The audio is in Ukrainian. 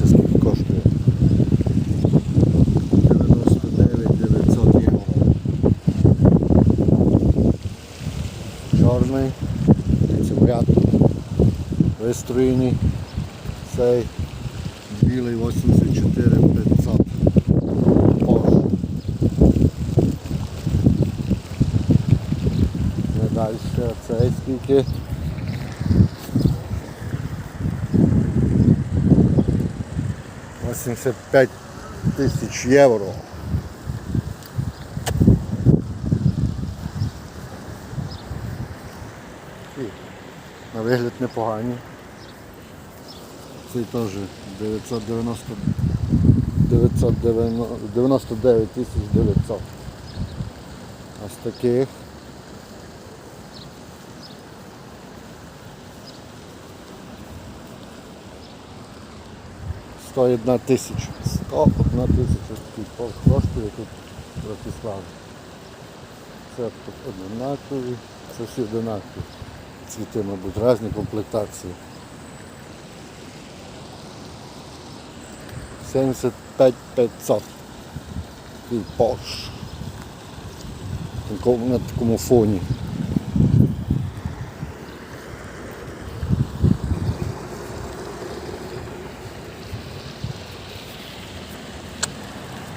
Дивіться, скільки коштує. 99 900 євро. Чорний. Дивіться, варіант. Вистроєний. Цей білий 84 500. Далі, цей скільки? Восемьдесят пять тисяч євро. На вигляд непогані. Цей теж 990 999 тисяч 900. Ось таких. Сто одна тисяча. Сто одна тисяча такий пол коштує тут в Братиславі. Це тут однакові, це всі однакові. Цвіти, мабуть, різні комплектації. 75 500. Такий Porsche. Такому- На такому фоні.